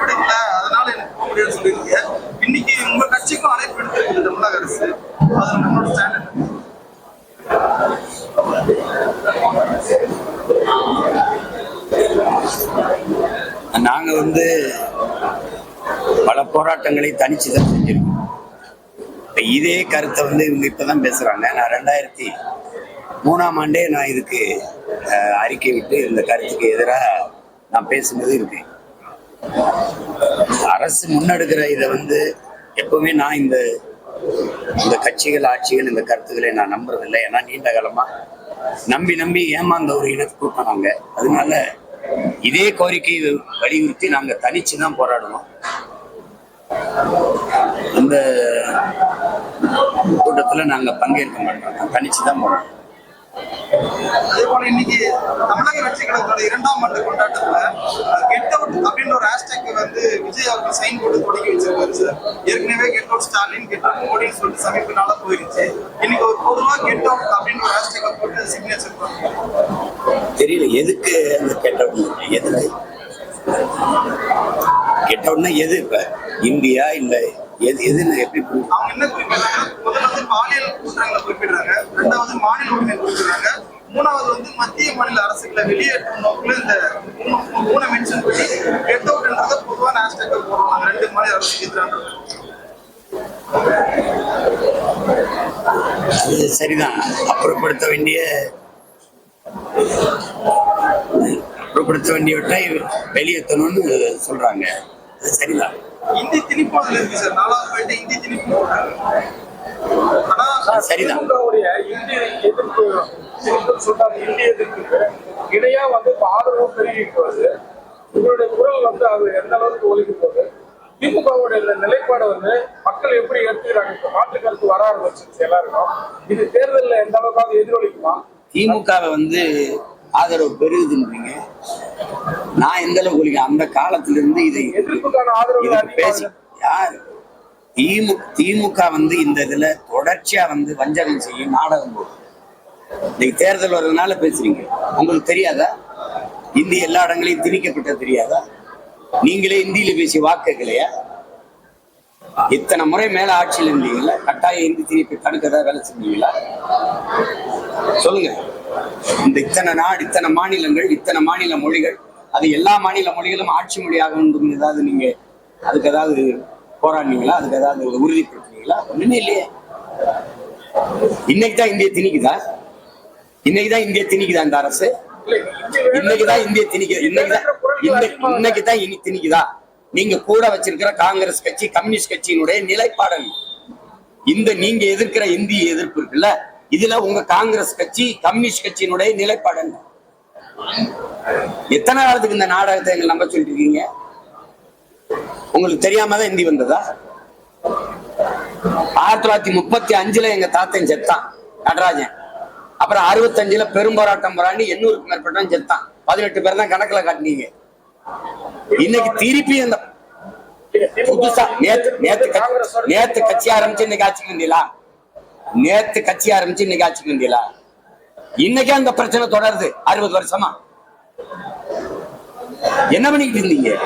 வெற்றி பெறல அதனால எனக்கு போக முடியாதுன்னு சொல்லியிருக்கீங்க. இன்னைக்கு உங்க கட்சிக்கும் அழைப்பு எடுத்திருக்கு தமிழக அரசு. அது நம்மளோட ஸ்டாண்ட் நாங்க வந்து பல போராட்டங்களை தனிச்சு தான் செஞ்சிருக்கோம். இப்ப இதே கருத்தை வந்து இவங்க இப்பதான் பேசுறாங்க. நான் ரெண்டாயிரத்தி மூணாம் ஆண்டே நான் இதுக்கு அறிக்கை விட்டு இந்த கருத்துக்கு எதிராக நான் பேசுனது இருக்கேன் அரசு முன்னெடுக்கிற இதை வந்து எப்பவுமே நான் இந்த இந்த கட்சிகள் ஆட்சிகள் இந்த கருத்துக்களை நான் நம்புறதில்லை. ஏன்னா நீண்ட காலமா நம்பி நம்பி ஏமாந்த ஒரு இனத்து கூட்டம் நாங்க அதனால இதே கோரிக்கையை வலியுறுத்தி நாங்க தனிச்சு தான் போராடணும் அந்த கூட்டத்துல நாங்க பங்கேற்க மாட்டோம். தனிச்சு தான் போராடணும் அதே போல இன்னைக்கு தமிழக வெற்றி கழகத்தோட இரண்டாம் ஆண்டு கொண்டாட்டத்துல கெட் அவுட் அப்படின்ற ஒரு ஹேஷ்டேக் வந்து விஜய் அவர்கள் சைன் போட்டு தொடங்கி வச்சிருக்காரு சார். ஏற்கனவே get out Stalin get out மோடின்னு சொல்லிட்டு சமீப நாளா போயிருச்சு. இன்னைக்கு ஒரு பொதுவா கெட் அவுட் அப்படின்ற ஒரு ஹேஷ்டேக் போட்டு சிக்னேச்சர் பண்ணுவாங்க தெரியல எதுக்கு அந்த கெட்டவுட் எதுக்கு? கெட்டவுட்னா எது இப்ப? இந்தியா இல்லை எது எதுன்னு எப்படி அவங்க என்ன குறிப்பிடுறாங்க முதல்ல வந்து பாலியல் குற்றங்களை குறிப்பிடுறாங்க ரெண்டாவது மாநில உரிமை குறிப்பிடுறாங்க மூணாவது வந்து மத்திய மாநில அரசுகளை வெளியேற்றும் நோக்கில் இந்த மூணு- மென்ஷன் பண்ணி கெட் அவுட்ன்றத பொதுவான ஹேஷ்டேக் போடுவாங்க. ரெண்டு மாநில அரசுக்கு எதிரான அது சரிதான். அப்புறப்படுத்த வேண்டிய அப்புறப்படுத்த வேண்டியவற்றை வெளியேற்றணும்னு சொல்றாங்க. அது சரிதான். இந்தி திணிப்பு இருக்கு சார். நாலாவது போயிட்டு இந்தி திணிப்பு ஆனா சரிதான். இந்திய எதிர்ப்பு எதிர்ப்பு சொல்றாங்க. இந்திய எதிர்ப்புக்கு இடையா வந்து இப்ப ஆதரவு பெருகிட்டு வருது உங்களுடைய குரல் வந்து அது எந்த அளவுக்கு ஒலிக்க போகுது? திமுகவுடைய இந்த நிலைப்பாடை வந்து மக்கள் எப்படி எடுத்துக்கிறாங்க இப்ப மாற்று கருத்து வர ஆரம்பிச்சிருச்சு எல்லாருக்கும். இது தேர்தலில் எந்த அளவுக்கு எதிரொலிக்குமா? திமுகவை வந்து ஆதரவு பெருகுதுன்றீங்க நான் எந்த அளவுக்கு ஒழிக்க அந்த காலத்துல இருந்து இதை இதுக்கு பேசி யார்? திமுக திமுக வந்து இந்த இதுல தொடர்ச்சியா வந்து வஞ்சகம் செய்யும் நாடகம் போடும். இன்னைக்கு தேர்தல் வர்றதுனால பேசுறீங்க. உங்களுக்கு தெரியாதா? இந்தி எல்லா இடங்களையும் திணிக்கப்பட்டது தெரியாதா? நீங்களே இந்தியில பேசி வாக்குகளையா? இத்தனை முறை மேல ஆட்சியில் இருந்தீங்களா? கட்டாய இந்தி திணிப்பை தடுக்கதா வேலை செஞ்சீங்களா? சொல்லுங்க. இந்த இத்தனை நாடு இத்தனை மாநிலங்கள் இத்தனை மாநில மொழிகள் அது எல்லா மாநில மொழிகளும் ஆட்சி மொழியாக வேண்டும் ஏதாவது நீங்க அதுக்கு ஏதாவது போராடினீங்களா? அதுக்கு ஏதாவது உறுதிப்படுத்தினீங்களா? ஒண்ணுமே இல்லையே. இன்னைக்கு தான் இந்திய திணிக்குதா? இன்னைக்கு தான் இந்திய திணிக்குதா இந்த அரசு? இன்னைக்கு தான் இந்திய திணிக்குது? இன்னைக்கு இன்னைக்கு தான் இனி திணிக்குதா? நீங்க கூட வச்சிருக்கிற காங்கிரஸ் கட்சி கம்யூனிஸ்ட் கட்சியினுடைய நிலைப்பாடல். இந்த நீங்க எதிர்க்கிற இந்திய எதிர்ப்பு இருக்குல்ல? இதுல உங்க காங்கிரஸ் கட்சி கம்யூனிஸ்ட் கட்சியினுடைய நிலைப்பாடு என்ன? எத்தனை காலத்துக்கு இந்த நாடகத்தை எங்களை நம்ப சொல்லிட்டு இருக்கீங்க உங்களுக்கு தெரியாம தான் இந்தி வந்ததா? ஆயிரத்தி தொள்ளாயிரத்தி முப்பத்தி அஞ்சுல எங்க தாத்தன் செத்தான் நடராஜன். அப்புறம் அறுபத்தஞ்சுல பெரும்போராட்டம் போராண்டி எண்ணூறுக்கு மேற்பட்டவன் செத்தான். பதினெட்டு பேர் தான் கணக்குல காட்டினீங்க. இன்னைக்கு திருப்பி அந்த புதுசா நேத்து நேத்து நேத்து கட்சி ஆரம்பிச்சு இன்னைக்கு ஆட்சிக்கு வந்தீங்களா? நேத்து கட்சி ஆரம்பிச்சு இன்னைக்கு ஆட்சிக்கு வந்தீங்களா? இன்னைக்கு அந்த பிரச்சனை தொடருது. அறுபது வருஷமா. என்ன பண்ணிக்கிட்டு இருந்தீங்க?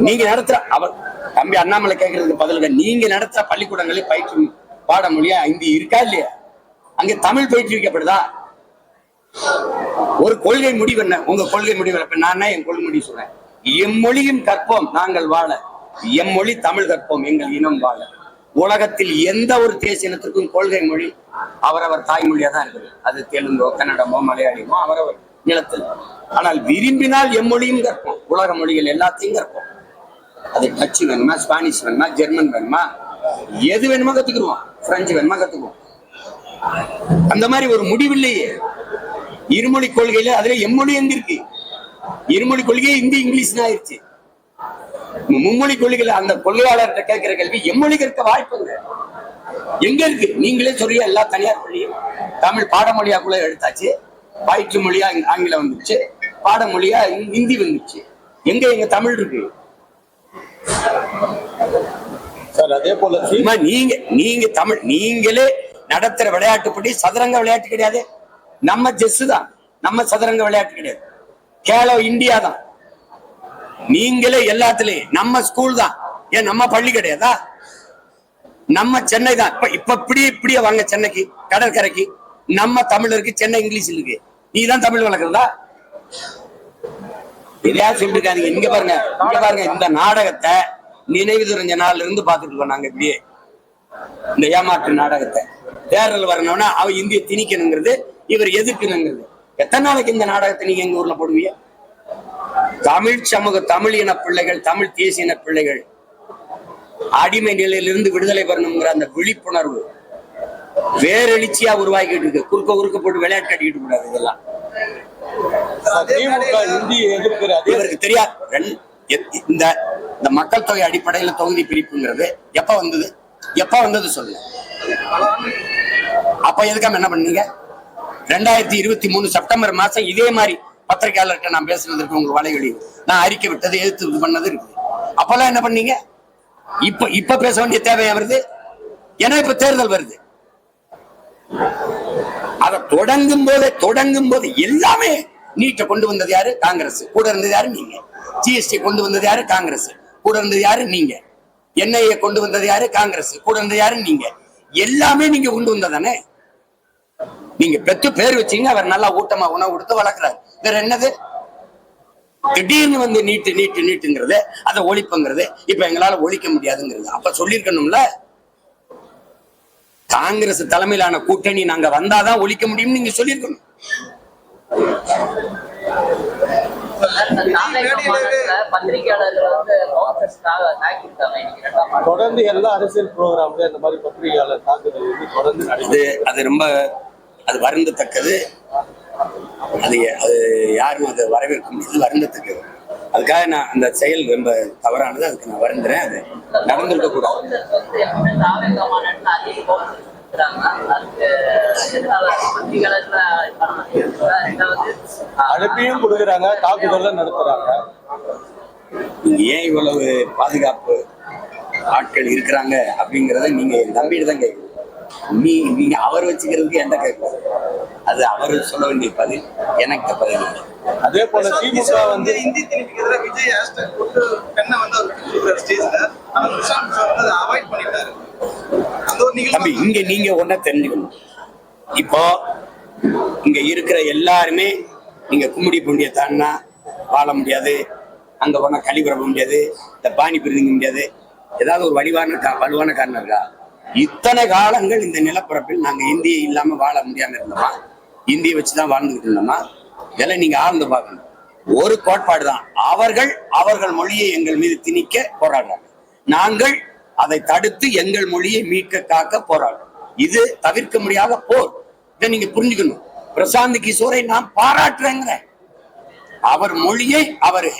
நீங்க நடத்துற அவர் தம்பி அண்ணாமலை கேட்கறதுக்கு பதிலுங்க. நீங்க நடத்துற பள்ளிக்கூடங்களில் பயிற்று பாட மொழியா இந்தி இருக்கா இல்லையா? அங்க தமிழ் பயிற்றுவிக்கப்படுதா ஒரு கொள்கை முடிவு என்ன? உங்க கொள்கை முடிவு இப்ப நான் என்ன என் கொள்கை முடிவு சொல்றேன். எம்மொழியும் கற்போம் நாங்கள் வாழ. எம்மொழி தமிழ் கற்போம் எங்கள் இனம் வாழ. உலகத்தில் எந்த ஒரு தேசிய இனத்திற்கும் கொள்கை மொழி அவரவர் தாய்மொழியா தான் இருக்குது. அது தெலுங்கோ கன்னடமோ மலையாளியமோ அவரவர் நிலத்தில். ஆனால் விரும்பினால் எம்மொழியும் கற்போம் உலக மொழிகள் எல்லாத்தையும் கற்போம் அது டச்சு வேணுமா ஸ்பானிஷ் வேணுமா ஜெர்மன் வேணுமா? எது வேணுமோ கத்துக்கிடுவோம். பிரெஞ்சு வேணுமா கத்துக்குவோம். அந்த மாதிரி ஒரு முடிவில்லையே. இருமொழி கொள்கையில அதுல எம்மொழி எங்க இருக்கு இருமொழி கொள்கையே இந்தி இங்கிலீஷ் ஆயிருச்சு மும்மொழி கொள்கையில அந்த கொள்கையாளர்கிட்ட கேட்கிற கேள்வி எம்மொழி கற்க வாய்ப்புங்க எங்க? இருக்கு? நீங்களே சொல்லிய எல்லா தனியார் மொழியும். தமிழ் பாடமொழியாக்குள்ள எடுத்தாச்சு. பயிற்று மொழியா ஆங்கிலம் வந்துச்சு. பாடமொழியா ஹிந்தி வந்துச்சு. எங்க எங்க தமிழ் இருக்கு? அதே போல நீங்க நீங்க தமிழ் நீங்களே நடத்துற விளையாட்டுப்படி சதுரங்க விளையாட்டு கிடையாது. நம்ம செஸ் தான். நம்ம சதுரங்க விளையாட்டு கிடையாது. கேலோ இந்தியா தான். நீங்களே எல்லாத்துலயும். நம்ம ஸ்கூல் தான். ஏன் நம்ம பள்ளி கிடையாதா? நம்ம சென்னை தான். இப்ப இப்ப இப்படி இப்படியே வாங்க சென்னைக்கு கடற்கரைக்கு. நம்ம தமிழருக்கு சென்னை இங்கிலீஷ் இருக்கு. நீ தான் தமிழ் வளர்க்குறதா? இதையா சொல்லிட்டு இருக்காதீங்க இங்க பாருங்க இங்க பாருங்க. இந்த நாடகத்தை நினைவு தெரிஞ்ச நாள்ல இருந்து பாத்துட்டு இருக்கோம் நாங்க இப்படியே. இந்த ஏமாற்று நாடகத்தை. தேர்தல் வரணும்னா அவ இந்திய திணிக்கணுங்கிறது இவர் எதிர்க்கணுங்கிறது. எத்தனை நாளைக்கு இந்த நாடகத்தை நீங்க எங்க ஊர்ல போடுவீங்க? தமிழ் சமூக தமிழ் இன பிள்ளைகள் தமிழ் தேசிய இன பிள்ளைகள். அடிமை நிலையிலிருந்து விடுதலை பெறணுங்கிற அந்த விழிப்புணர்வு வேரெழுச்சியா உருவாக்கிட்டு இருக்கு. குறுக்க குறுக்க போட்டு விளையாட்டு கட்டிக்கிட்டு கூடாது இதெல்லாம். இவருக்கு தெரியாது இந்த இந்த மக்கள் தொகை அடிப்படையில தொகுதி பிரிப்புங்கிறது எப்ப வந்தது? எப்ப வந்தது சொல்லுங்க அப்ப எதுக்காம என்ன பண்ணீங்க? ரெண்டாயிரத்தி இருபத்தி மூணு செப்டம்பர் மாசம் இதே மாதிரி பத்திரிகையாளர்கிட்ட நான் பேசுனதற்கு உங்களுக்கு வலைகளி நான் அறிக்கை விட்டது எதிர்த்து இது பண்ணது இருக்கு. அப்பெல்லாம் என்ன பண்ணீங்க? இப்ப இப்ப பேச வேண்டிய தேவையா வருது? ஏன்னா இப்ப தேர்தல் வருது. அதை தொடங்கும் போது தொடங்கும் போது எல்லாமே நீட்டை கொண்டு வந்தது யாரு? காங்கிரஸ். கூட இருந்தது யாரு? நீங்க. ஜிஎஸ்டி கொண்டு வந்தது யாரு? காங்கிரஸ். கூட இருந்தது யாரு? நீங்க. என்ஐஏ கொண்டு வந்தது யாரு? காங்கிரஸ். கூட இருந்தது யாரு? நீங்க. எல்லாமே நீங்க கொண்டு வந்ததானே நீங்க பெற்று பேர் வச்சீங்க அவர் நல்லா ஊட்டமா உணவு கொடுத்து வளர்க்கிறாரு. வேற என்னது? திடீர்னு வந்து நீட்டு நீட்டு நீட்டுங்கிறது அதை ஒழிப்புங்கிறது இப்ப எங்களால ஒழிக்க முடியாதுங்கிறது. அப்ப சொல்லியிருக்கணும்ல? காங்கிரஸ் தலைமையிலான கூட்டணி நாங்க வந்தாதான் ஒழிக்க முடியும்னு நீங்க சொல்லியிருக்கணும். தொடர்ந்து எல்லா அரசியல் ப்ரோக்ராம்ல இந்த மாதிரி பத்திரிகையாளர் தாக்குதல் வந்து தொடர்ந்து அது ரொம்ப அது வருந்தத்தக்கது. அது அது யாரும் அதை வரவேற்க முடியாது. வருந்தத்தக்கது அதுக்காக நான் அந்த செயல் ரொம்ப தவறானது. அதுக்கு நான் வருந்துறேன். அது நடந்திருக்க கூடாது. அனுப்பியும் கொடுக்குறாங்க. தாக்குதலும் நடத்துறாங்க. ஏன் இவ்வளவு பாதுகாப்பு ஆட்கள் இருக்கிறாங்க அப்படிங்கறத நீங்க நம்பிட்டு தான் கேட்கணும். நீ நீங்க அவர் வச்சுக்கிறதுக்கு என்ன கேட்கலாம் அது அவர் சொல்ல வேண்டிய பதில் எனக்கு பதில் இல்லை. அதே போல திமுக வந்து இந்தி திணிப்புக்கு எதிராக விஜய் ஹேஷ்டாக் போட்டு பெண்ணை வந்து அவர் கொடுக்குறாரு ஸ்டேஜ்ல ஆனா பிரசாந்த் கிஷோர் வந்து அதை அவாய்ட் பண்ணிட்டாரு. அந்த ஒரு தம்பி நிகழ்வு இங்க நீங்க ஒன்ன தெரிஞ்சுக்கணும். இப்போ இங்க இருக்கிற எல்லாருமே நீங்க கும்மிடி பூண்டிய தாண்டினா வாழ முடியாது. அங்க போனா கழிவுற முடியாது. இந்த பானி பிரிதிங்க முடியாது. ஏதாவது ஒரு வடிவான கா- வலுவான காரணம் இருக்கா? இத்தனை காலங்கள் இந்த நிலப்பரப்பில் நாங்க இந்தியை இல்லாம வாழ முடியாம இருந்தோமா? இந்தியை வச்சுதான் வாழ்ந்துகிட்டு இருந்தோமா? இதெல்லாம் நீங்க ஆழ்ந்து பார்க்கணும். ஒரு கோட்பாடு தான் அவர்கள் அவர்கள் மொழியை எங்கள் மீது திணிக்க போராடுறாங்க. நாங்கள் அதை தடுத்து எங்கள் மொழியை மீட்க காக்க போராடுறோம். இது தவிர்க்க முடியாத போர். இதை நீங்க புரிஞ்சுக்கணும். பிரசாந்த் கிஷோரை நான் பாராட்டுறேங்கிறேன். அவர் மொழியை அவர்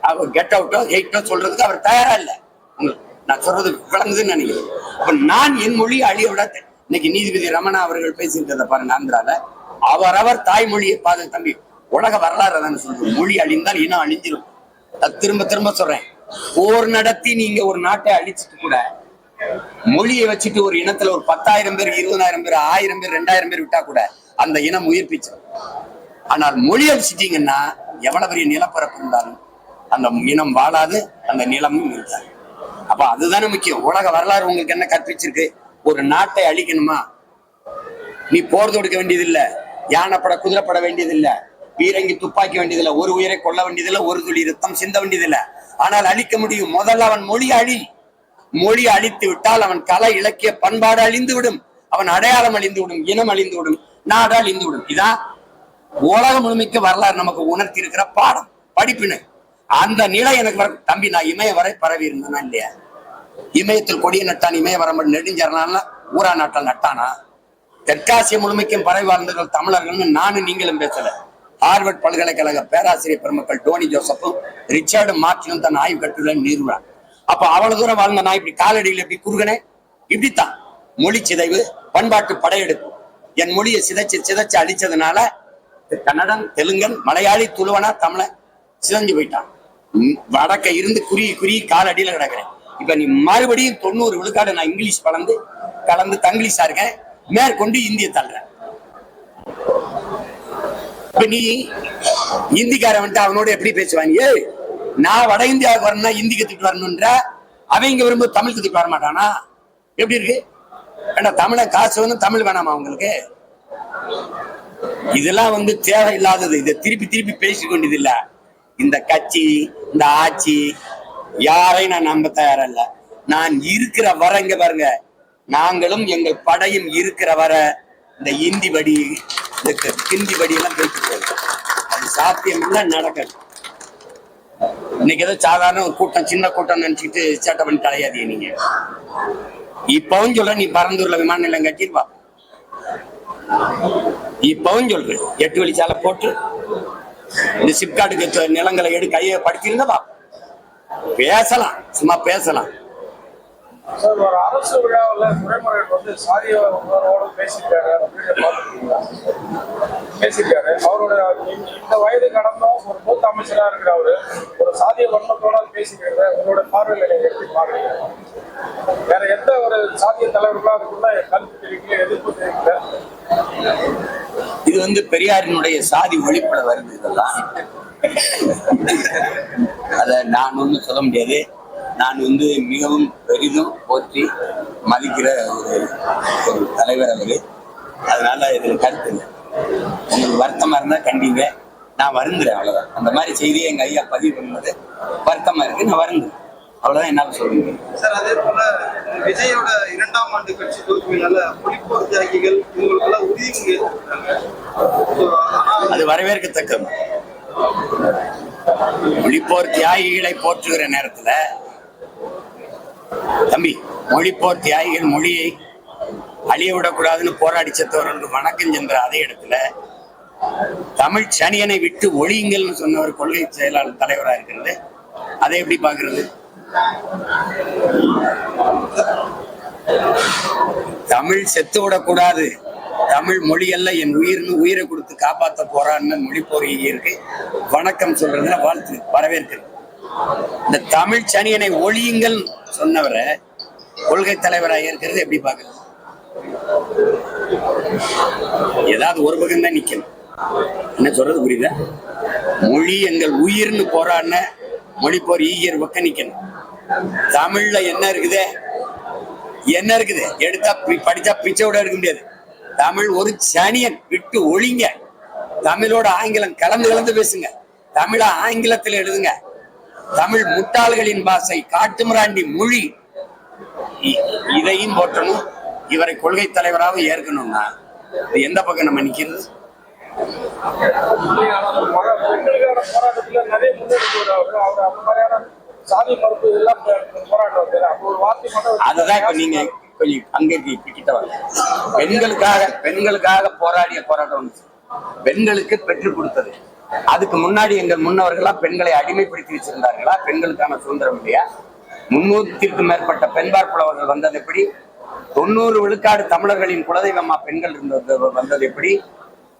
அவர் கெட் அவுட்டோ எயிட்டோ சொல்றதுக்கு அவர் தயாரா இல்லை. உங்களுக்கு நான் சொல்றது விளங்குதுன்னு நினைக்கிறேன். அப்ப நான் என் மொழியை அழிய விட இன்னைக்கு நீதிபதி ரமணா அவர்கள் பேசியிருக்கிறத பாருங்க ஆந்திரால. அவரவர் தாய்மொழியை பாது தம்பி உலக வரலாறு தானே சொல்றது மொழி அழிந்தால் இனம் அழிஞ்சிரும். திரும்ப திரும்ப சொல்றேன். போர் நடத்தி நீங்க ஒரு நாட்டை அழிச்சிட்டு கூட மொழியை வச்சுட்டு ஒரு இனத்துல ஒரு பத்தாயிரம் பேர் இருபதாயிரம் பேர் ஆயிரம் பேர் ரெண்டாயிரம் பேர் விட்டா கூட அந்த இனம் உயிர்ப்பிச்சிடும் ஆனால் மொழி அழிச்சிட்டீங்கன்னா எவ்வளவு பெரிய நிலப்பரப்பு இருந்தாலும் அந்த இனம் வாழாது அந்த நிலமும் இருக்காது. அப்ப அதுதானே முக்கியம். உலக வரலாறு உங்களுக்கு என்ன கற்பிச்சிருக்கு? ஒரு நாட்டை அழிக்கணுமா? நீ போர் தொடுக்க வேண்டியதில்ல. யானைப்பட குதிரைப்பட வேண்டியதில்ல. பீரங்கி துப்பாக்கி வேண்டியதில்ல. ஒரு உயிரை கொல்ல வேண்டியதில்ல. ஒரு துளி ரத்தம் சிந்த வேண்டியதில்ல. ஆனால் அழிக்க முடியும். முதல்ல அவன் மொழி அழி. மொழி அழித்து விட்டால் அவன் கலை இலக்கிய பண்பாடு அழிந்து விடும். அவன் அடையாளம் அழிந்து விடும் இனம் அழிந்து விடும் நாடு அழிந்து விடும். இதான் உலகம் முழுமைக்கு வரலாறு நமக்கு உணர்த்தி இருக்கிற பாடம். படிப்பினை. அந்த நிலை எனக்கு வர தம்பி நான் இமய வரை பரவி இருந்தேனா இல்லையா? இமயத்தில் கொடிய நட்டான் இமய வரம்பு நெடுஞ்சரனால ஊரா நாட்டில் நட்டானா? தெற்காசிய முழுமைக்கும் பரவி வாழ்ந்தவர்கள் தமிழர்கள்னு நானும் நீங்களும் பேசல. ஹார்வர்ட் பல்கலைக்கழக பேராசிரியர் பெருமக்கள் டோனி ஜோசப்பும் ரிச்சர்டு மார்டினும் தன் ஆய்வு கட்டுரை நிறுவனம் அப்ப அவ்வளவு தூரம் வாழ்ந்த நான் இப்படி காலடியில் எப்படி குறுகனே? இப்படித்தான். மொழி சிதைவு பண்பாட்டு படையெடுப்பு. என் மொழியை சிதைச்சு சிதைச்சு அழிச்சதுனால கன்னடம் தெலுங்கன் மலையாளி துளுவனா தமிழன் சிதைஞ்சு போயிட்டான். வடக்க இருந்து குறி குறி கால் காலடியில கிடக்குறேன். இப்ப நீ மறுபடியும் தொண்ணூறு விழுக்காடு நான் இங்கிலீஷ் கலந்து கலந்து தங்கிலீஷா இருக்கேன். மேற்கொண்டு இந்திய தள்ளுறேன். இப்ப நீ இந்திக்காரன் வந்துட்டு அவனோட எப்படி பேசுவாங்க நான் வட இந்தியாவுக்கு வரணும்னா இந்தி கத்துட்டு வரணுன்ற அவன் இங்க வரும்போது தமிழ் கத்துட்டு வர மாட்டானா? எப்படி இருக்கு? ஏண்டா தமிழை காசு வந்து தமிழ் வேணாமா அவங்களுக்கு இதெல்லாம் வந்து தேவையில்லாதது. இதை திருப்பி திருப்பி பேசிக்கொண்டது இல்லை இல்ல இந்த கட்சி இந்த ஆட்சி யாரையும் நான் நம்ப தயாரில்ல. நான் இருக்கிற வர இங்க பாருங்க. நாங்களும் எங்கள் படையும் இருக்கிற வர இந்த இந்தி படி இந்த கிந்தி படி எல்லாம் போயிட்டு போகுது அது சாத்தியம் இல்லை நடக்காது இன்னைக்கு ஏதோ சாதாரண ஒரு கூட்டம் சின்ன கூட்டம் நினைச்சுட்டு சேட்டை பண்ணி தலையாதீங்க நீங்க. இப்பவும் சொல்ற நீ பரந்தூர்ல விமான நிலையம் கட்டிருப்பா இப்பவும் சொல்ற எட்டு வழிச்சாலை போட்டு இந்த சிப்காட்டுக்கு நிலங்களை எடு கையை படிச்சிருந்தப்பா பேசலாம் சும்மா பேசலாம். சார் ஒரு அரசு விழாவில் துறைமுறைகள் வந்து சாதிய உணர்வோடு பேசியிருக்காரு. அப்படின்னு பார்த்துருக்கீங்களா பேசியிருக்காரு. அவரோட இந்த- வயது கடந்தும் ஒரு மூத்த அமைச்சராக இருக்கிற அவரு ஒரு சாதிய வன்மத்தோட பேசிக்கிறத உங்களோட பார்வையில் நீங்கள் எப்படி பாக்குறீங்க வேற எந்த ஒரு சாதிய தலைவர்களாக அதுக்குள்ள கருத்து தெரிவிக்கல எதிர்ப்பு தெரிவிக்கல? இது வந்து பெரியாரினுடைய சாதி ஒழிப்புல வருது இதெல்லாம். அத நான் ஒன்றும் சொல்ல முடியாது. நான் வந்து மிகவும் பெரிதும் போற்றி மதிக்கிற ஒரு தலைவர் அவரு. அதனால இதுல கருத்து இல்லை. உங்களுக்கு வருத்தமா இருந்தா கண்டிங்க. நான் வருந்துறேன் அவ்வளவுதான். அந்த மாதிரி செய்தியை எங்க ஐயா பதிவு பண்ணும்போது வருத்தமா இருக்கு நான் வருந்துறேன். அவ்வளவுதான் என்னால சொல்ல முடியும். சார் அதே போல விஜயோட இரண்டாம் ஆண்டு கட்சி தோல்வியினால புலிப்போர் தியாகிகள் இவங்களுக்கெல்லாம் உறுதிமொழி அது வரவேற்கத்தக்கது. மொழிப்போர் தியாகிகளை போற்றுகிற நேரத்துல தம்பி மொழிப்போர் தியாகிகள் மொழியை அழிய விடக்கூடாதுன்னு போராடி செத்தவர்கள் வணக்கம் சென்ற அதே இடத்துல தமிழ் சனியனை விட்டு ஒழியுங்கள்னு சொன்ன ஒரு கொள்கை செயலாளர் தலைவரா இருக்கிறது. அதை எப்படி பாக்குறது தமிழ் செத்து விடக்கூடாது. தமிழ் மொழி அல்ல என் உயிர்னு உயிரை கொடுத்து காப்பாற்ற போறான்னு மொழி இருக்கு. வணக்கம் சொல்றதுல வாழ்த்து வரவேற்கிறது இந்த தமிழ் சனியனை ஒழியுங்கள் சொன்னவரை கொள்கை தலைவராக இருக்கிறது எப்படி பாக்குறது ஏதாவது ஒரு பக்கம் தான் நிக்கணும். என்ன சொல்றது புரியுதா? மொழி எங்கள் உயிர்னு போராடின மொழி போர் ஈகியர் பக்கம் நிக்கணும். தமிழ்ல என்ன இருக்குது? என்ன இருக்குது? எடுத்தா பி- படிச்சா பிச்சை விட எடுக்க முடியாது. தமிழ் ஒரு சனியன். விட்டு ஒழிங்க. தமிழோட ஆங்கிலம் கலந்து கலந்து பேசுங்க. தமிழ ஆங்கிலத்தில் எழுதுங்க. தமிழ் முட்டாள்களின் பாசை காட்டுமிராண்டி மொழி. இதையும் போற்றணும் இவரை கொள்கை தலைவராக ஏற்கணும்னா. இது எந்த பக்கம் நம்ம நிக்கிறது? அதுதான் இப்ப நீங்க கொஞ்சம் அங்கே கிட்ட பெண்களுக்காக பெண்களுக்காக போராடிய போராட்டம் பெண்களுக்கு பெற்றுக் கொடுத்தது. அதுக்கு முன்னாடி எங்கள் முன்னவர்களா பெண்களை அடிமைப்படுத்தி வச்சிருந்தார்களா? பெண்களுக்கான சுதந்திரம் இல்லையா? முன்னூத்திற்கும் மேற்பட்ட பெண்பார் புலவர்கள் வந்தது எப்படி? தொண்ணூறு விழுக்காடு தமிழர்களின் குலதெய்வமா பெண்கள் இருந்தது வந்தது எப்படி?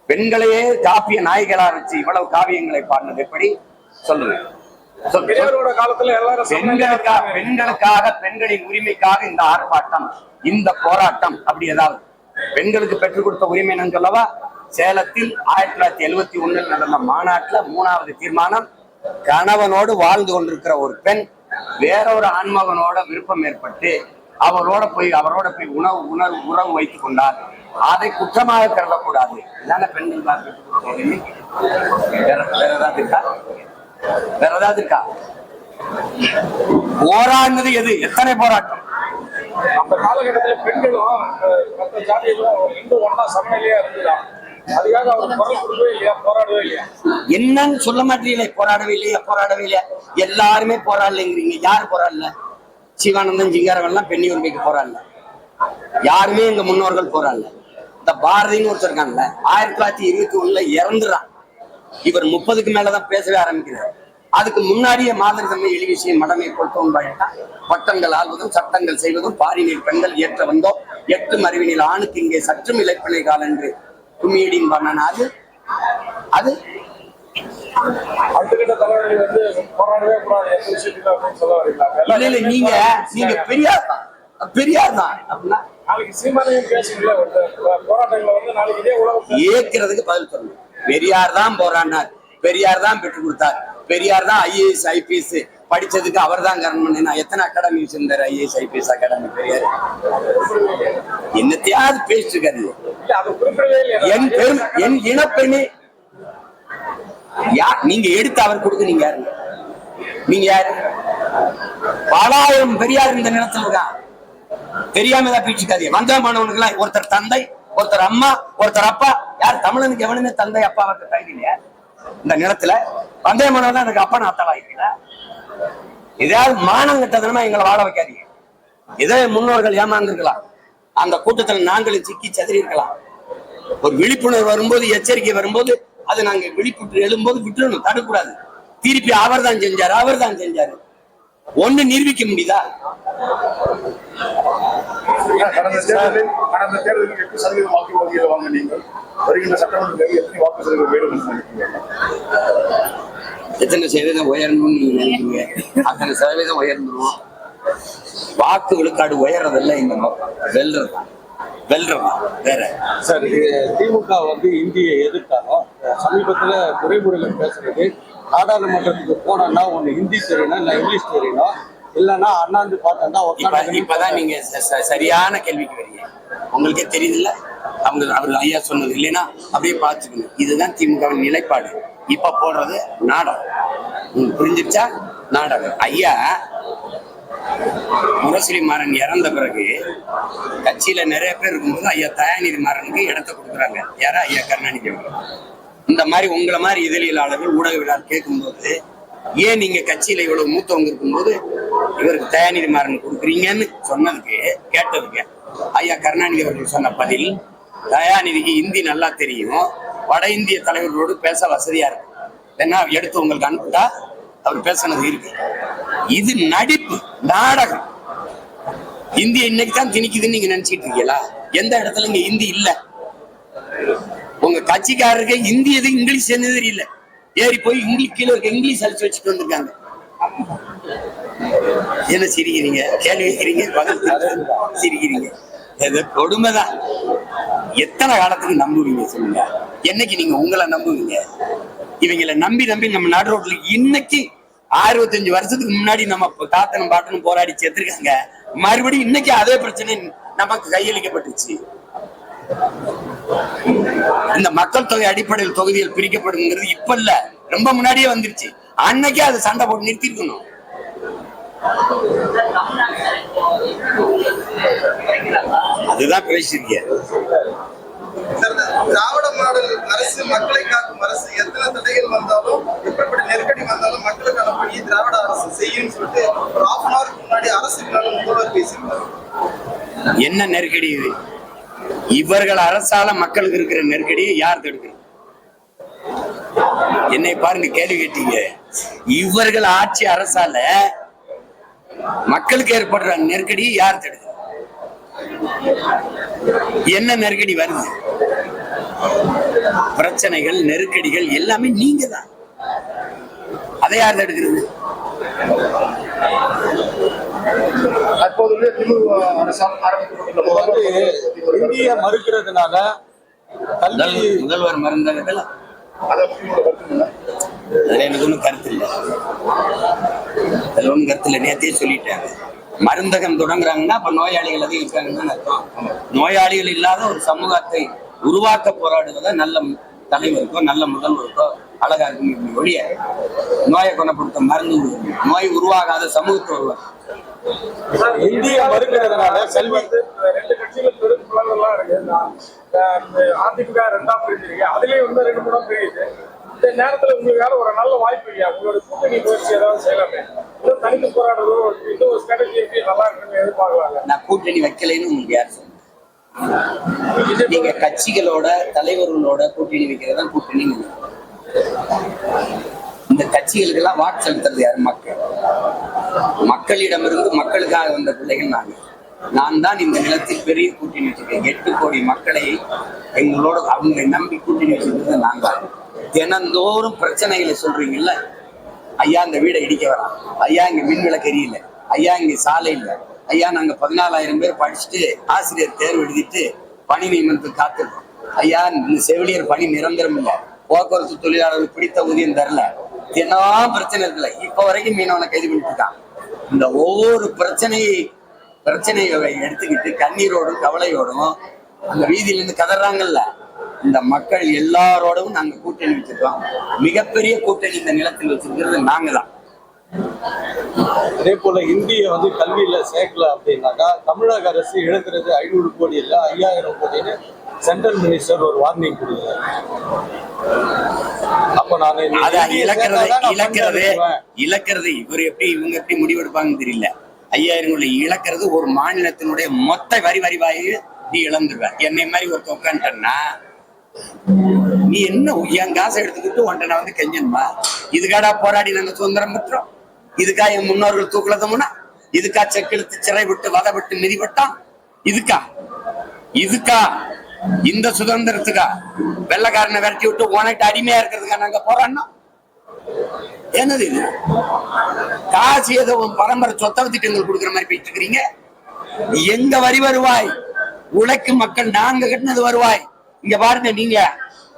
பெண்களையே காப்பிய நாய்களா வச்சு இவ்வளவு காவியங்களை பாடினது எப்படி? சொல்லுங்க. பெண்களுக்காக பெண்களுக்காக பெண்களின் உரிமைக்காக இந்த ஆர்ப்பாட்டம் இந்த போராட்டம் அப்படி ஏதாவது? பெண்களுக்கு பெற்றுக் கொடுத்த உரிமை நான் சொல்லவா? சேலத்தில் ஆயிரத்தி தொள்ளாயிரத்தி எழுவத்தி ஒண்ணில் நடந்த மாநாட்டுல மூணாவது தீர்மானம் கணவனோடு வாழ்ந்து கொண்டிருக்கிற ஒரு பெண் வேறொரு ஆண்மகனோட விருப்பம் ஏற்பட்டு அவரோட போய் அவரோட போய் உணவு உணர்வு உறவு வைத்துக் கொண்டார். அதை குற்றமாக கருதக்கூடாது. இதான பெண்கள் வேற ஏதாவது இருக்கா? வேற ஏதாவது இருக்கா? போராடினது எது? எத்தனை போராட்டம்? அந்த காலகட்டத்துல பெண்களும் மற்ற ஜாதிகளும் ரெண்டும் ஒன்னா சமநிலையா இருந்துதான் என்னன்னு சொல்ல மாட்டீங்களே போராடவே இல்லையா போராடவே இல்லையா? எல்லாருமே போராடலைங்கிறீங்க. யார் போராடல? சிவானந்தன் ஜிங்காரவெல்லாம் பெண்ணி உரிமைக்கு போராடல. யாருமே எங்க முன்னோர்கள் போராடல. இந்த பாரதின்னு ஒருத்தர் இருக்காங்கல்ல ஆயிரத்தி தொள்ளாயிரத்தி இருபத்தி ஒண்ணுல இறந்துறான். இவர் முப்பதுக்கு மேலதான் பேசவே ஆரம்பிக்கிறார். அதுக்கு முன்னாடியே மாதிரி தம்மை எளி விஷயம் மடமை கொடுத்தோம் பாயிட்டா பட்டங்கள் ஆள்வதும் சட்டங்கள் செய்வதும் பாரினில் பெண்கள் ஏற்ற வந்தோம். எட்டு மறைவினில் ஆணுக்கு இங்கே சற்றும் இழைப்பினை கால் கும்மியடின் பண்ணன அது அது. இல்ல இல்ல நீங்க நீங்க பெரியார் தான். பெரியார் தான். அப்படின்னா? ஏற்கிறதுக்கு பதில் சொல்லணும். பெரியார் தான் போராடினார். பெரியார் தான் பெற்றுக் கொடுத்தார். பெரியார் தான் ஐஏஎஸ் ஐபிஎஸ் படிச்சதுக்கு அவர் தான் காரணம் நான் எத்தனை அகாடமி வச்சிருந்தாரு? ஐஏஎஸ் ஐபிஎஸ் அகாடமி பெரியார் என்னத்தையாவது பேசிட்டு இருக்காரு என் பெரும் என் இனப்பெண்ணே யார் நீங்க எடுத்து அவர் கொடுக்க நீங்க யாருங்க நீங்க யாரு? பலாயிரம் பெரியார் இந்த நிலத்துல இருக்கான் தெரியாம தான் பீச்சுக்காதீங்க வந்தமானவனுக்கு எல்லாம் ஒருத்தர் தந்தை ஒருத்தர் அம்மா ஒருத்தர் அப்பா. யார் தமிழனுக்கு எவனுமே தந்தை அப்பாவுக்கு தகுதி இல்லையா? இந்த நிலத்துல வந்தயமானவன் எனக்கு அப்பா நாத்தவா இருக்கீங்களா ஏதாவது மானம் கட்டதனமா எங்களை வாழ வைக்காதீங்க. இதே முன்னோர்கள் ஏமாந்துருக்கலாம். அந்த கூட்டத்தில் நாங்களும் சிக்கி சதுரி இருக்கலாம் ஒரு விழிப்புணர்வு வரும்போது எச்சரிக்கை வரும்போது அதை நாங்க விழிப்புற்று எழும்போது விட்டுறணும் தடுக்கூடாது திருப்பி அவர் தான் செஞ்சாரு அவர் தான் செஞ்சாரு. ஒண்ணு நிரூபிக்க முடியுதா? கடந்த தேர்தலில் கடந்த தேர்தலில் எட்டு சதவீதம் வாக்கு வங்கியில் வாங்க நீங்கள் வருகின்ற சட்டமன்ற தேர்தலில் எத்தனை வாக்கு சதவீதம் வேணும் எத்தனை சதவீதம் உயரணும்னு நீங்க நினைக்கிறீங்க? அத்தனை சதவீதம் உயர்ந்துரும் வாக்கு விழுக்காடு உயர்றதில்ல இந்த நோக்கம் வெல்றது. வேற. சார் இது திமுக வந்து இந்தியை எதிர்த்தாலும் சமீபத்துல துறைமுறைகள் பேசுறது நாடாளுமன்றத்துக்கு போனோம்னா ஒண்ணு ஹிந்தி தெரியணும் இல்ல இங்கிலீஷ் தெரியணும் இல்லைன்னா அண்ணாந்து பார்த்தா இப்ப இப்பதான் நீங்க சரியான கேள்விக்கு வரீங்க. உங்களுக்கே தெரியுதுல்ல? அவங்க அவர் ஐயா சொன்னது இல்லைன்னா அப்படியே பார்த்துக்கணும் இதுதான் திமுகவின் நிலைப்பாடு. இப்ப போடுறது நாடகம். புரிஞ்சிருச்சா? நாடகம். ஐயா முரசொலி மாறன் இறந்த பிறகு கட்சியில நிறைய பேர் இருக்கும்போது ஐயா தயாநிதி மாறனுக்கு இடத்த கொடுக்குறாங்க. யாரா ஐயா கருணாநிதி இந்த மாதிரி உங்களை மாதிரி இதழியலாளர்கள் ஊடகவியலாளர் கேட்கும்போது ஏன் நீங்க கட்சியில இவ்வளவு மூத்தவங்க இருக்கும்போது இவருக்கு தயாநிதி மாறன் கொடுக்குறீங்கன்னு சொன்னதுக்கு கேட்டதுக்கு ஐயா கருணாநிதி அவர்கள் சொன்ன பதில் தயாநிதிக்கு இந்தி நல்லா தெரியும் வட இந்திய தலைவர்களோடு பேச வசதியா இருக்கும். ஏன்னா எடுத்து உங்களுக்கு அனுப்பிட்டா அவர் பேசினது இருக்கு. இது நடிப்பு நாடகம். இந்தி இன்னைக்கு தான் திணிக்குதுன்னு நீங்க நினைச்சிட்டு இருக்கீங்களா? எந்த இடத்துல இங்க இந்தி இல்ல? உங்க கட்சிக்காரருக்கு இந்தி எது இங்கிலீஷ் என்ன தெரியல ஏறி போய் இங்கிலீஷ் கீழே இருக்க இங்கிலீஷ் அழிச்சு வச்சுட்டு வந்திருக்காங்க. என்ன சிரிக்கிறீங்க? கேள்வி கேட்கிறீங்க? சிரிக்கிறீங்க. இது கொடுமைதான். எத்தனை காலத்துக்கு நம்புவீங்க சொல்லுங்க. என்னைக்கு நீங்க உங்களை நம்புவீங்க? இவங்களை நம்பி நம்பி நம்ம நாடு ரோட்ல இன்னைக்கு அறுபத்தஞ்சு வருஷத்துக்கு முன்னாடி நம்ம தாத்தனும் பாட்டனும் போராடி சேர்த்திருக்காங்க மறுபடியும் இன்னைக்கு அதே பிரச்சனை நமக்கு கையளிக்கப்பட்டுச்சு. இந்த மக்கள் தொகை அடிப்படையில் தொகுதிகள் பிரிக்கப்படுங்கிறது இப்ப இல்ல ரொம்ப முன்னாடியே வந்துருச்சு. அன்னைக்கே அதை சண்டை போட்டு நிறுத்திருக்கணும். அதுதான் இந்த திராவிட மாடல் அரசு மக்களை காக்கும் அரசு எத்தனை தடைகள் வந்தாலும் எப்படிப்பட்ட நெருக்கடி வந்தாலும் மக்களுக்கான பணியை திராவிட அரசு செய்யும்னு சொல்லிட்டு ஒரு half அன் ஹவருக்கு முன்னாடி அரசு விழாவில் முதல்வர் பேசியிருந்தார் என்ன நெருக்கடி இது? இவர்கள் அரசால மக்களுக்கு இருக்கிற நெருக்கடியை யார் தடுக்கிறது என்னை பாருங்க கேள்வி கேட்டீங்க. இவர்கள் ஆட்சி அரசால மக்களுக்கு ஏற்படுற நெருக்கடியை யார் தடுக்கிறது என்ன நெருக்கடி வருது? பிரச்சனைகள் நெருக்கடிகள் எல்லாமே நீங்க தான் அதை யார் தடுக்கிறது தற்போதுள்ள திமுக அரசால் ஆரம்பிக்கப்பட்டுள்ள இப்போ வந்து முதல்வர் இந்திய மறுக்கிறதுனால முதல்வர் உங்களோட கருத்து என்ன? அதுல எனக்கு ஒன்றும் கருத்து இல்லை. அதுல ஒன்றும் கருத்து இல்லை. நேத்தே சொல்லிட்டாங்க. மருந்தகம் தொடங்குறாங்கன்னா அப்ப நோயாளிகள் அதிகம் இருக்காங்கன்னு அர்த்தம். நோயாளிகள் இல்லாத ஒரு சமூகத்தை உருவாக்க போராடுவதா நல்ல தலைவருக்கோ நல்ல முதல்வருக்கோ அழகா இருக்கும் ஒழிய நோயை குணப்படுத்த மருந்து. நோய் உருவாகாத சமூகத்தை உருவாக்கும் இந்திய மறுக்கிறதுனால வந்து ரெண்டு கட்சிகள் பெரும் பிளவுகள்லாம் இருக்கு. அதிமுக ரெண்டாம் பிரிஞ்சிருக்கு அதுலயும் வந்து ரெண்டு மூணு பிரியுது இந்த நேரத்துல உங்களுக்கு ஒரு நல்ல வாய்ப்பு இல்லையா? உங்களோட கூட்டணி முயற்சி ஏதாவது செய்யலாமே? இன்னும் தனித்து போராடுறதோ இன்னும் ஒரு ஸ்ட்ராட்டஜி எப்படி நல்லா இருக்குன்னு எதிர்பார்க்கலாம்ல? நான் கூட்டணி வைக்கலைன்னு உங்களுக்கு யார்? நீங்க கட்சிகளோட தலைவர்களோட கூட்டணி வைக்கிறது தான் கூட்டணி இந்த கட்சிகளுக்கெல்லாம் வாக்கு செலுத்துறது யாரு? மக்கள். மக்களிடமிருந்து மக்களுக்காக வந்த பிள்ளைகள் நாங்க. நான் தான் இந்த நிலத்தில் பெரிய கூட்டணி வச்சிருக்கேன். எட்டு கோடி மக்களை எங்களோட அவங்களை நம்பி கூட்டணி வச்சிருக்கிறது நான் தான் தினந்தோறும் பிரச்சனைகளை சொல்றீங்கல்ல? ஐயா இந்த வீடை இடிக்க வரான். ஐயா இங்க மின் விளக்கு எரியல. ஐயா இங்க சாலை இல்ல. ஐயா நாங்க பதினாலாயிரம் பேர் படிச்சுட்டு ஆசிரியர் தேர்வு எழுதிட்டு பணி நியமனத்துக்கு காத்திருக்கோம். ஐயா இந்த செவிலியர் பணி நிரந்தரம் இல்ல. போக்குவரத்து தொழிலாளர்கள் பிடித்த ஊதியம் தரல. என்ன பிரச்சனை இருக்குல்ல? இப்ப வரைக்கும் மீனவனை கைது பண்ணிட்டு இருக்கான் இந்த ஒவ்வொரு பிரச்சனையை பிரச்சனைகளை எடுத்துக்கிட்டு கண்ணீரோடும் கவலையோடும் அந்த வீதியில இருந்து கதறாங்கல்ல இந்த மக்கள் எல்லாரோடவும் நாங்க கூட்டணி வச்சிருக்கோம். மிகப்பெரிய கூட்டணி இந்த நிலத்தில் வச்சிருக்கிறது நாங்க தான் அதே போல இந்திய வந்து கல்வியில சேர்க்கல அப்படின்னாக்கா தமிழக அரசு எழுதுறது ஐநூறு கோடி இல்ல ஐயாயிரம் கோடின்னு சென்ட்ரல் மினிஸ்டர் ஒரு வார்னிங் கொடுக்குறாரு. அப்ப நான் இழக்கிறது இவர் எப்படி இவங்க எப்படி முடிவெடுப்பாங்கன்னு தெரியல. ஐயாயிரம் கோடி இழக்கிறது ஒரு மாநிலத்தினுடைய மொத்த வரி வரிவாயு நீ இழந்துருவ என்னை மாதிரி ஒருத்த உட்காந்துட்டா நீ என்ன என் காசை எடுத்துக்கிட்டு உன்ட்ட நான் வந்து கெஞ்சணுமா? இதுக்காடா போராடி நாங்க சுதந்திரம் பெற்றோம்? இதுக்கா என் முன்னோர்கள் தூக்குலதமுனா இதுக்கா செக்கெடுத்து சிறை விட்டு வதை விட்டு மிதிப்பட்டான் இதுக்கா? இதுக்கா? இந்த சுதந்திரத்துக்கா? வெள்ளக்காரனை விரட்டி விட்டு உனக்கு அடிமையா இருக்கிறதுக்கா நாங்க போராடினோம்? என்னது இது? காசு ஏதோ பரம்பரை சொத்தை திட்டங்கள் கொடுக்குற மாதிரி போயிட்டு இருக்கிறீங்க? எங்க வரி வருவாய்? உழைக்கும் மக்கள் நாங்க கட்டினது வருவாய். இங்க பாருங்க நீங்க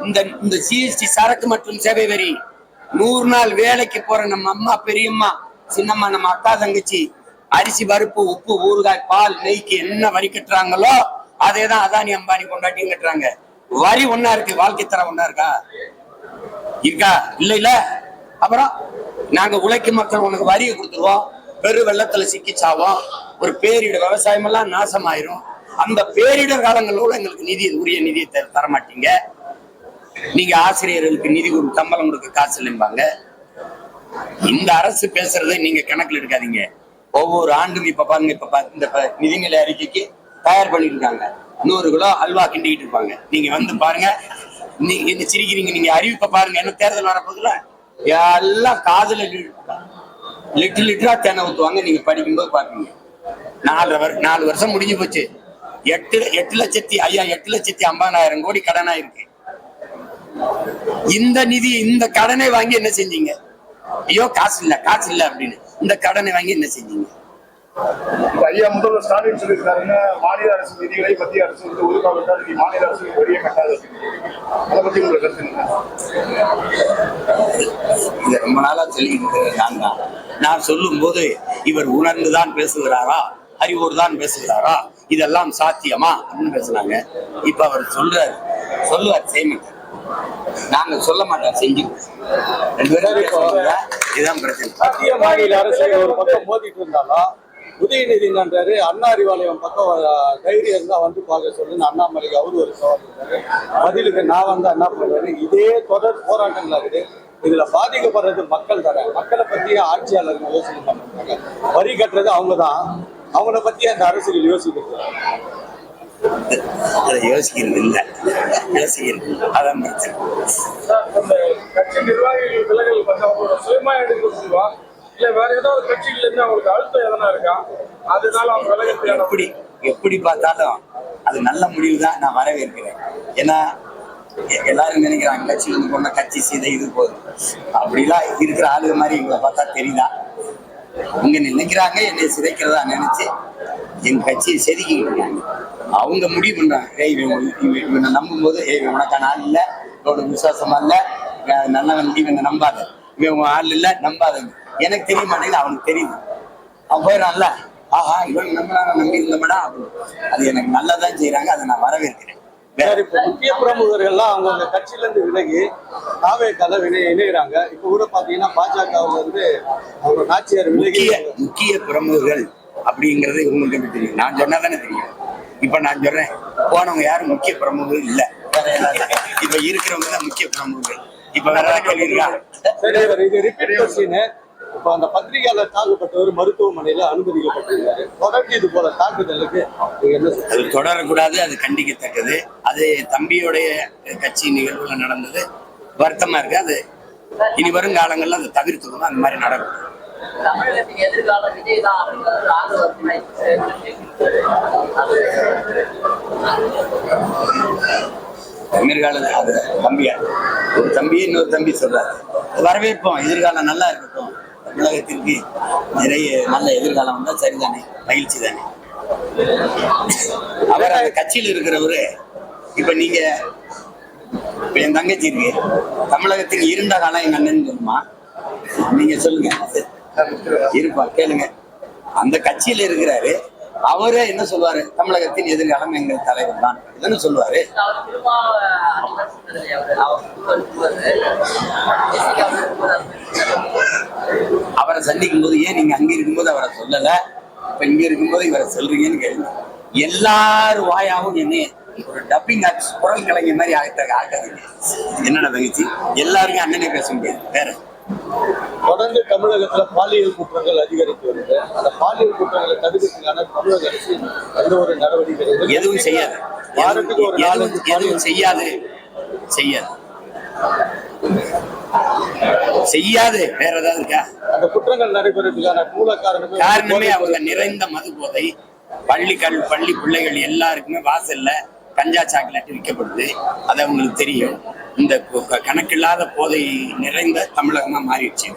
இந்த இந்த ஜிஎஸ்டி சரக்கு மற்றும் சேவை வரி. நூறு நாள் வேலைக்கு போற நம்ம அம்மா பெரியம்மா சின்னம்மா நம்ம அக்கா தங்கச்சி அரிசி பருப்பு உப்பு ஊறுகாய் பால் நெய்க்கு என்ன வரி கட்டுறாங்களோ அதே தான் அதானி அம்பானி கொண்டாட்டியும் கட்டுறாங்க. வரி ஒன்னா இருக்கு வாழ்க்கை தரம் ஒன்னா இருக்கா? இருக்கா? இல்ல இல்ல. அப்புறம் நாங்க உழைக்கும் மக்கள் உனக்கு வரியை கொடுத்துருவோம். பெரு வெள்ளத்துல சிக்கி சாவோம். ஒரு பேரிடர் விவசாயம் எல்லாம் நாசமாயிரும். அந்த பேரிடர் காலங்களோட எங்களுக்கு நிதி உரிய நிதியை தர- தர மாட்டீங்க நீங்க ஆசிரியர்களுக்கு நிதி கொடு சம்பளம் கொடுக்க காசு இல்லைம்பாங்க. இந்த அரசு பேசுறதை நீங்க கணக்குல எடுக்காதீங்க. ஒவ்வொரு ஆண்டும் இப்ப பாருங்க இப்ப பா- இந்த ப- நிதிநிலை அறிக்கைக்கு தயார் பண்ணிட்டு இருக்காங்க நூறு கிலோ அல்வா கிண்டிக்கிட்டு இருப்பாங்க. நீங்க வந்து பாருங்க. நீங்க என்ன சிரிக்கிறீங்க? நீங்க அறிவிப்பை பாருங்க. என்ன தேர்தல் வரப்போகுதுல? எல்லாம் காதுல லிட்டர் லிட்டரா தேனை ஊத்துவாங்க. நீங்க படிக்கும்போது பாப்பீங்க நாலரை நாலு வருஷம் முடிஞ்சு போச்சு. எட்டு எட்டு லட்சத்தி ஐயா எட்டு லட்சத்தி ஐம்பதாயிரம் கோடி கடனா இருக்கு இந்த நிதி இந்த கடனை வாங்கி என்ன செஞ்சீங்க? ஐயோ காசு இல்ல காசு இல்ல அப்படின்னு. இந்த கடனை வாங்கி என்ன செஞ்சீங்க? ஐயா முதல்வர் ஸ்டாலின் சொல்லியிருக்காருன்னா மாநில அரசு நிதிகளை மத்திய அரசு வந்து ஒதுக்காவிட்டால் நீ மாநில அரசு வரியை கட்டாது. அதை பத்தி உங்களுக்கு கருத்து ரொம்ப நாளா சொல்லிக்கிட்டு நான் தான் நான் சொல்லும் போது இவர் உணர்ந்துதான் பேசுகிறாரா? அறிவோடு தான் பேசுகிறாரா? இதெல்லாம் சாத்தியமா? அப்படின்னு பேசுனாங்க. இப்ப அவர் சொல்றாரு. சொல்லுவார் செய்ய நாங்க சொல்ல மாட்டோம் செஞ்சு ரெண்டு பேரும். இதுதான் பிரச்சனை. மத்திய மாநில அரசு ஒரு பக்கம் மோதிட்டு இருந்தாலும் உதயநிதி நன்றாரு அண்ணா அறிவாலயம் பக்கம் தைரியம் இருந்தா வந்து பார்க்க சொல்லுன்னு அண்ணாமலைக்கு அவரு ஒரு சவால் பதிலுக்கு நான் வந்து என்ன பண்ணுவேன் இதே தொடர் போராட்டங்கள் இருக்குது இதுல பாதிக்கப்படுறது மக்கள் தானே. மக்களை பத்தி ஆட்சியாளர்கள் யோசனை பண்ணுறாங்க வரி கட்டுறது அவங்க தான் அவங்கள பத்தி அந்த அரசுகள் யோசிக்கிறது அதை யோசிக்கிறது இல்ல. யோசிக்கிறது. அதான் பிரச்சனை. கட்சி நிர்வாகிகள் விலகல் சுயமா எடுக்க முடியுமா இல்ல வேற ஏதாவது கட்சிகள் இருந்து அவங்களுக்கு அழுத்தம் எதனா இருக்கா? அதனால அவங்க விலகல் எப்படி எப்படி பார்த்தாலும் அது நல்ல முடிவு தான் நான் வரவேற்கிறேன். ஏன்னா எல்லாரும் நினைக்கிறாங்க கட்சி வந்து கொண்ட கட்சி சீதை இது போதும். அப்படிலாம் இருக்கிற ஆளுங்க மாதிரி எங்களை பார்த்தா தெரியுதா? அவங்க நினைக்கிறாங்க என்னை சிதைக்கிறதா நினைச்சு என் கட்சியை செதுக்கிட்டு இருக்காங்க. அவங்க முடிவு பண்றாங்க ஏய் இவன் இவன் இவனை நம்பும் போது ஏய் உனக்கான ஆள் இல்லை இவனோட விசுவாசமா இல்லை இவன் நல்லவன் இவனை நம்பாத இவன் உன் ஆள் இல்லை நம்பாதங்க எனக்கு தெரிய மாட்டேங்குது அவனுக்கு தெரியுது அவன் போயிடறான்ல. ஆஹா இவன் நம்மளா நம்பி இருந்தோம்டா அப்படின்னு. அது எனக்கு நல்லதான் செய்யறாங்க அதை நான் வரவேற்கிறேன். வேற இப்ப முக்கிய பிரமுகர்கள்லாம் அவங்க கட்சியில இருந்து விலகி தாவேக்கால வினை இணைகிறாங்க இப்ப கூட பாத்தீங்கன்னா பாஜகவுல இருந்து அவங்க நாச்சியார் விலகி முக்கிய பிரமுகர்கள் அப்படிங்கறது உங்களுக்கு எப்படி தெரியும்? நான் சொன்னா தானே தெரியும். இப்ப நான் சொல்றேன் போனவங்க யாரும் முக்கிய பிரமுகர்கள் இல்ல? இப்ப இருக்கிறவங்க தான் முக்கிய பிரமுகர்கள். இப்ப வேற கேள்வி இருக்கா இப்ப அந்த பத்திரிகையாளர் தாக்கப்பட்டவர் மருத்துவமனையில அனுமதிக்கப்பட்டிருக்காரு. தொடர்ந்து இது போல தாக்குதலுக்கு என்ன? அது தொடரக்கூடாது அது கண்டிக்கத்தக்கது. அது தம்பியுடைய கட்சி நிகழ்வுல நடந்தது. வருத்தமா இருக்கு. அது இனி வரும் காலங்கள்ல அதை தவிர்த்துக்கணும். அந்த மாதிரி நடக்கும். தமிழகத்தின் எதிர்காலம் எதிர்காலம் அது தம்பியா? ஒரு தம்பி இன்னொரு தம்பி சொல்றாரு. வரவேற்போம். எதிர்காலம் நல்லா இருக்கட்டும். தமிழகத்திற்கு நிறைய நல்ல எதிர்காலம் வந்தா சரிதானே? மகிழ்ச்சி தானே அவர் அந்த கட்சியில் இருக்கிறவரு இப்ப நீங்க இப்ப என் தங்கச்சி இருக்கு. தமிழகத்தின் இருண்ட காலம் எங்க அண்ணன் சொல்லுமா நீங்க சொல்லுங்க. இருப்பா கேளுங்க. அந்த கட்சியில இருக்கிறாரு. அவரே என்ன சொல்லுவாரு தமிழகத்தின் எதிர்காலம் எங்கள் தலைவர் தான். இதுன்னு சொல்லுவாரு அவர் சந்திக்கும் போது ஏன் நீங்க அங்க இருக்கும்போது அவரை சொல்லல? இப்ப இங்க இருக்கும்போது இவரை சொல்றீங்கன்னு கேளுங்க. எல்லாரும் வாயாவும் என்ன ஒரு டப்பிங் ஆர்டிஸ்ட் குரல் கலைஞர் மாதிரி ஆகிட்ட ஆகாதீங்க. என்னடா தங்கச்சி? எல்லாருக்கும் அண்ணனே பேச முடியாது வேற. தொடர்ந்து தமிழகத்துல பாலியல் குற்றங்கள் அதிகரித்து வருது. அந்த பாலியல் குற்றங்களை தடுக்கிறதுக்கான தமிழக அரசு எந்த ஒரு நடவடிக்கை. எதுவும் செய்யாது. வாரத்துக்கு ஒரு நாலஞ்சு எதுவும் செய்யாது. செய்யாது. செய்யாது. வேற ஏதாவது இருக்கா? அந்த குற்றங்கள் நடைபெறதுக்கான மூல காரணமே காரணமே அவங்க நிறைந்த மது போதை பள்ளி கல் பள்ளி பிள்ளைகள் எல்லாருக்குமே வாசல்ல கஞ்சா சாக்லேட் விற்கப்படுது. அது அவங்களுக்கு தெரியும். இந்த கணக்கில்லாத போதை நிறைந்த தமிழகமாக மாறிடுச்சு.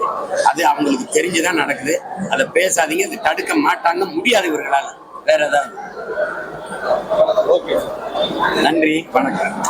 அது அவங்களுக்கு தெரிஞ்சுதான் நடக்குது. அதை பேசாதீங்க. அதை தடுக்க மாட்டாங்க. முடியாது இவர்களால். வேற ஏதாவது. நன்றி. வணக்கம்.